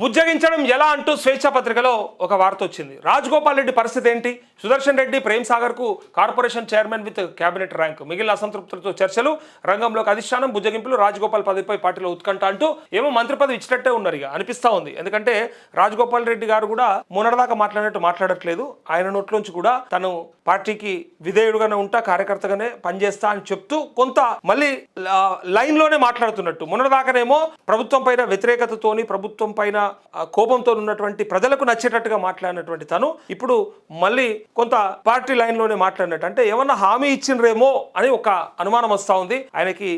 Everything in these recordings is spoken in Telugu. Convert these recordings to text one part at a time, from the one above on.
బుజ్జగించడం ఎలా అంటూ స్వేచ్ఛ పత్రికలో ఒక వార్త వచ్చింది. రాజగోపాల్ రెడ్డి పరిస్థితి ఏంటి? Sudarshan Reddy Prem సాగర్కు corporation chairman with cabinet rank. మిగిలిన అసంతృప్తులతో చర్చలు రంగంలోకి అధిష్టానం బుజ్జగింపులు రాజగోపాల్ పదవిపై పార్టీలో ఉత్కంఠ అంటూ ఏమో మంత్రి పదవి ఇచ్చినట్టే ఉన్నారు ఇక. అనిపిస్తా ఉంది. ఎందుకంటే రాజగోపాల్ రెడ్డి గారు కూడా మొన్నటిదాకా మాట్లాడినట్టు మాట్లాడట్లేదు. ఆయన నోట్లోంచి కూడా తను పార్టీకి విధేయుడుగానే ఉంటా కార్యకర్తగానే పనిచేస్తా అని చెప్తూ కొంత మళ్ళీ లైన్లోనే మాట్లాడుతున్నట్టు. మొన్నటిదాకానేమో ప్రభుత్వం పైన వ్యతిరేకతతోని ప్రభుత్వం పైన కోపంతో ఉన్నటువంటి ప్రజలకు నచ్చేటట్టుగా మాట్లాడినటువంటి తను ఇప్పుడు మళ్ళీ కొంత పార్టీ లైన్లోనే మాట్లాడినట్టు. అంటే ఏమన్నా హామీ ఇచ్చిండ్రేమో అని ఒక అనుమానం వస్తూ ఉంది. ఆయనకి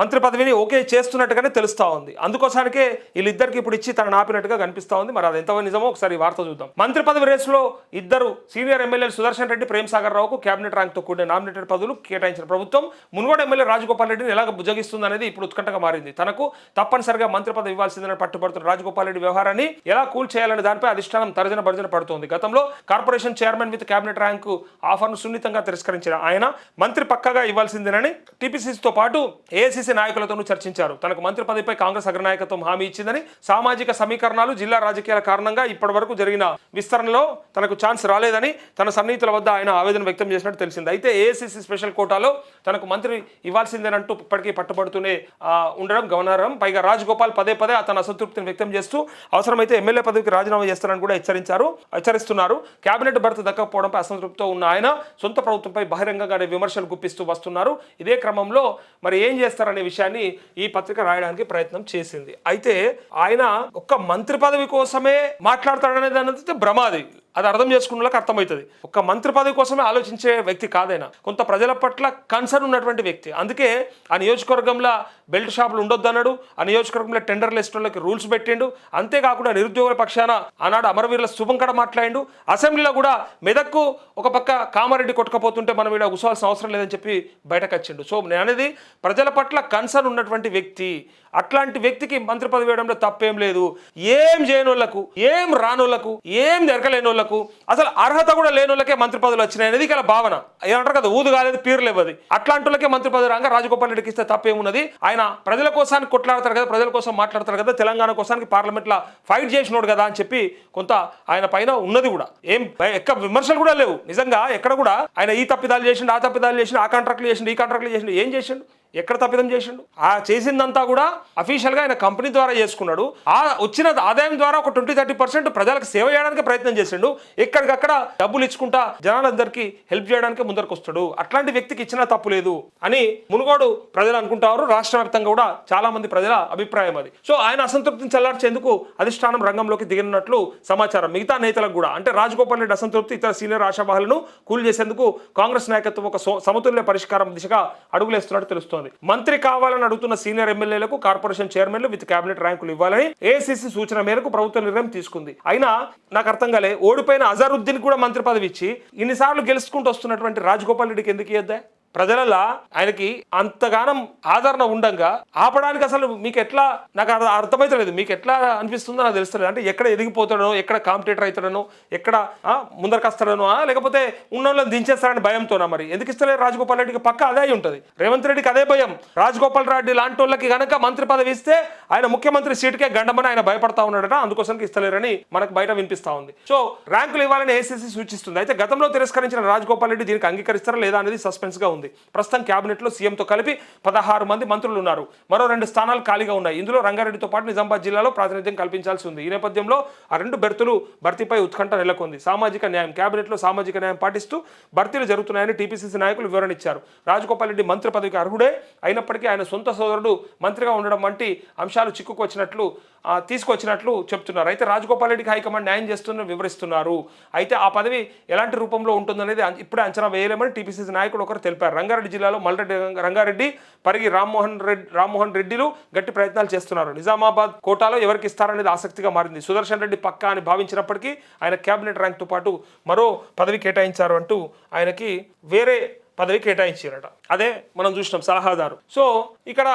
మంత్రి పదవిని ఓకే చేస్తున్నట్టుగానే తెలుస్తా ఉంది. అందుకోసానికే వీళ్ళిద్దరికి ఇప్పుడు ఇచ్చి తనను ఆపినట్టుగా కనిపిస్తా ఉంది. మరి అది ఎంతవరకు నిజమో ఒకసారి వార్త చూద్దాం. మంత్రి పదవి రేసులో ఇద్దరు సీనియర్ ఎమ్మెల్యేలు సుదర్శన్ రెడ్డి ప్రేమ్ సాగర్ రావుకు కేబినెట్ ర్యాంక్తో కూడిన నామినేటెడ్ పదవులు కేటాయించిన ప్రభుత్వం. మున్గోడు ఎమ్మెల్యే రాజగోపాల్ రెడ్డిని ఎలాగ భుజగిస్తుంది అనేది ఇప్పుడు ఉత్కంఠగా మారింది. తనకు తప్పనిసరిగా మంత్రి పదవి ఇవ్వాల్సిందని పట్టుబడుతున్న రాజగోపాల్ రెడ్డి వ్యవహారాన్ని ఎలా కూల్ చేయాలనే దానిపై అధిష్టానం తర్జన భర్జన పడుతోంది. గతంలో corporation chairman with cabinet rank ఆఫర్ను సున్నితంగా తిరస్కరించిన ఆయన మంత్రి పక్కగా ఇవ్వాల్సిందేనని టీపీసీసీతో పాటు పిసిసి నాయకులతోనూ చర్చించారు. తనకు మంత్రి పదవిపై కాంగ్రెస్ అగ్రనాయకత్వం హామీ ఇచ్చిందని సామాజిక సమీకరణాలు జిల్లా రాజకీయాల కారణంగా ఇప్పటివరకు జరిగిన విస్తరణలో తనకు ఛాన్స్ రాలేదని తన సన్నిహితుల వద్ద ఆయన ఆవేదన వ్యక్తం చేసినట్టు తెలిసింది. అయితే ఏఐసిసి స్పెషల్ కోటాలో తనకు మంత్రి ఇవ్వాల్సిందేనంటూ ఇప్పటికీ పట్టుబడుతూనే ఉండడం గమనార్హం. పైగా రాజగోపాల్ పదే పదే తన అసంతృప్తిని వ్యక్తం చేస్తూ అవసరమైతే ఎమ్మెల్యే పదవికి రాజీనామా చేస్తారని కూడా హెచ్చరించారు హెచ్చరిస్తున్నారు. కేబినెట్ భర్త దక్కకపోవడంపై అసంతృప్తితో ఉన్న ఆయన సొంత ప్రభుత్వంపై బహిరంగంగానే విమర్శలు గుప్పిస్తూ వస్తున్నారు. ఇదే క్రమంలో మరి ఏం చేస్తారని విషయాన్ని ఈ పత్రిక రాయడానికి ప్రయత్నం చేసింది. అయితే ఆయన ఒక్క మంత్రి పదవి కోసమే మాట్లాడతాడనేది అనేది భ్రమాది అది అర్థం చేసుకున్నలకు అర్థమవుతుంది. ఒక మంత్రి పదవి కోసమే ఆలోచించే వ్యక్తి కాదైనా కొంత ప్రజల పట్ల కన్సర్న్ ఉన్నటువంటి వ్యక్తి. అందుకే ఆ నియోజకవర్గంలో బెల్ట్ షాపులు ఉండొద్దు అన్నాడు ఆ నియోజకవర్గంలో టెండర్ లిస్టులకి రూల్స్ పెట్టిండు అంతేకాకుండా నిరుద్యోగుల పక్షాన ఆనాడు అమరవీరుల శుభంకడ మాట్లాడిండు. అసెంబ్లీలో కూడా మెదక్కు ఒక పక్క కామారెడ్డి కొట్టుకపోతుంటే మనం ఇక్కడ కూర్చోవాల్సిన అవసరం లేదని చెప్పి బయటకు వచ్చిండు. సో నేను అనేది ప్రజల పట్ల కన్సర్న్ ఉన్నటువంటి వ్యక్తి. అట్లాంటి వ్యక్తికి మంత్రి పదవి వేయడంలో తప్పేం లేదు. ఏం చేయనోళ్ళకు ఏం రానోళ్ళకు ఏం జరగలేని వాళ్ళకు అసలు అర్హత కూడా లేని మంత్రి పదవులు వచ్చినాయి అనేది ఇక్కడ భావన. ఏమంటారు కదా ఊదు కాలేదు పీరు లేవది. అట్లాంటి మంత్రి పదవి రాగా రాజగోపాల్ రెడ్డికి ఇస్తే తప్పేమున్నది? ఆయన ప్రజల కోసానికి కొట్లాడతారు కదా ప్రజల కోసం మాట్లాడతారు కదా తెలంగాణ కోసానికి పార్లమెంట్లో ఫైట్ చేసినోడు కదా అని చెప్పి కొంత ఆయన పైన ఉన్నది కూడా. ఏం ఎక్క విమర్శలు కూడా లేవు. నిజంగా ఎక్కడ కూడా ఆయన ఈ తప్పిదాలు చేసిండు ఆ తప్పిదాలు చేసిండు ఆ కాంట్రాక్ట్లు చేసిండు ఈ కాంట్రాక్ట్లు చేసిండు ఏం చేసిండు? ఎక్కడ తప్పిదం చేసిండు? ఆ చేసిందంతా కూడా అఫీషియల్గా ఆయన కంపెనీ ద్వారా చేసుకున్నాడు. ఆ వచ్చిన ఆదాయం ద్వారా ఒక ట్వంటీ థర్టీ పర్సెంట్ ప్రజలకు సేవ చేయడానికి ప్రయత్నం చేసిండు. ఎక్కడికక్కడ డబ్బులు ఇచ్చుకుంటా జనాలందరికీ హెల్ప్ చేయడానికి ముందరకు వస్తాడు. అట్లాంటి వ్యక్తికి ఇచ్చినా తప్పు లేదు అని మునుగోడు ప్రజలు అనుకుంటారు. రాష్ట్ర వ్యాప్తంగా కూడా చాలా మంది ప్రజల అభిప్రాయం అది. సో ఆయన అసంతృప్తిని చల్లార్చేందుకు అధిష్టానం రంగంలోకి దిగినట్లు సమాచారం. మిగతా నేతలకు కూడా అంటే రాజగోపాల్ రెడ్డి అసంతృప్తి ఇతర సీనియర్ ఆశావాహులను కూల్ చేసేందుకు కాంగ్రెస్ నాయకత్వం ఒక సమతుల్య పరిష్కారం దిశగా అడుగులేస్తున్నట్టు తెలుస్తోంది. మంత్రి కావాలని అడుగుతున్న సీనియర్ ఎమ్మెల్యేలకు కార్పొరేషన్ చైర్మన్లు విత్ కేబినెట్ ర్యాంకులు ఇవ్వాలని ఏసీసీ సూచన మేరకు ప్రభుత్వ నిర్ణయం తీసుకుంది. అయినా నాకు అర్థం కాలే ఓడిపోయిన అజరుద్దీన్ కూడా మంత్రి పదవి ఇచ్చి ఇన్నిసార్లు గెలుచుకుంటూ వస్తున్నటువంటి రాజగోపాల్ రెడ్డికి ఎందుకు ఇద్దా ప్రజలలో ఆయనకి అంతగానం ఆదరణ ఉండంగా ఆపడానికి అసలు మీకు ఎట్లా నాకు అర్థ- అర్థమైతలేదు. మీకు ఎట్లా అనిపిస్తుందో నాకు తెలుస్తలేదు. అంటే ఎక్కడ ఎదిగిపోతాడనో ఎక్కడ కాంపిటేటర్ అవుతాడనో ఎక్కడ ముందరకొస్తాడనో ముందరకు లేకపోతే ఉన్న వాళ్ళని దించేస్తారని భయంతోనా మరి? ఎందుకు ఇస్తలేదు రాజగోపాల్ రెడ్డికి? పక్క అదే అయి ఉంటుంది. రేవంత్ రెడ్డికి అదే భయం. రాజగోపాల్ రెడ్డి లాంటి వాళ్ళకి గనక మంత్రి పదవి ఇస్తే ఆయన ముఖ్యమంత్రి సీటుకే గండమని ఆయన భయపడతా ఉన్నాడట. అందుకోసం ఇస్తలేరని మనకు బయట వినిపిస్తా ఉంది. సో ర్యాంకులు ఇవ్వాలని ఏసీసీ సూచిస్తుంది. అయితే గతంలో తిరస్కరించిన రాజగోపాల్ రెడ్డి దీనికి అంగీకరిస్తారా లేదా అనేది సస్పెన్స్గా ఉంది. ప్రస్తుతం కేబినెట్లో సీఎంతో కలిపి పదహారు మంది మంత్రులు ఉన్నారు మరో రెండు స్థానాలు ఖాళీగా ఉన్నాయి. ఇందులో రంగారెడ్డితో పాటు నిజామాబాద్ జిల్లాలో ప్రాతినిధ్యం కల్పించాల్సి ఉంది. ఈ నేపథ్యంలో ఆ రెండు బెర్తులు భర్తీపై ఉత్కంఠ నెలకొంది. సామాజిక న్యాయం క్యాబినెట్లో సామాజిక న్యాయం పాటిస్తూ భర్తీలు జరుగుతున్నాయని టీపీసీసీ నాయకులు వివరణ ఇచ్చారు. రాజగోపాల్ రెడ్డి మంత్రి పదవికి అర్హుడే. అయినప్పటికీ ఆయన సొంత సోదరుడు మంత్రిగా ఉండడం వంటి అంశాలు చిక్కుకొచ్చినట్లు తీసుకొచ్చినట్లు చెప్తున్నారు. అయితే రాజగోపాల్ రెడ్డికి హైకమాండ్ న్యాయం చేస్తున్న వివరిస్తున్నారు. అయితే ఆ పదవి ఎలాంటి రూపంలో ఉంటుందనేది ఇప్పుడే అంచనా వేయలేమని టీపీసీసీ నాయకుడు ఒకరు తెలిపారు. రంగారెడ్డి జిల్లాలో మల్రెడ్డి రంగారెడ్డి పరిగి రామ్మోహన్ రెడ్డి రామ్మోహన్ రెడ్డిలు గట్టి ప్రయత్నాలు చేస్తున్నారు. నిజామాబాద్ కోటాలో ఎవరికి ఇస్తారనేది ఆసక్తిగా మారింది. సుదర్శన్ రెడ్డి పక్కా అని భావించినప్పటికీ ఆయన కేబినెట్ ర్యాంక్తో పాటు మరో పదవి కేటాయించారు అంటూ ఆయనకి వేరే పదవి కేటాయించారట. అదే మనం చూసినాం సలహాదారు. సో ఇక్కడ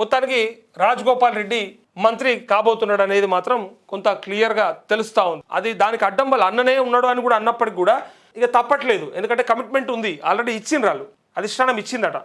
మొత్తానికి రాజగోపాల్ రెడ్డి మంత్రి కాబోతున్నాడు అనేది మాత్రం కొంత క్లియర్గా తెలుస్తూ ఉంది. అది దానికి అడ్డం వల్ల అన్ననే ఉన్నాడు అని కూడా అన్నప్పటికి కూడా ఇక తప్పట్లేదు. ఎందుకంటే కమిట్మెంట్ ఉంది. ఆల్రెడీ ఇచ్చిన రాళ్ళు అధిష్టానం ఇచ్చిందట.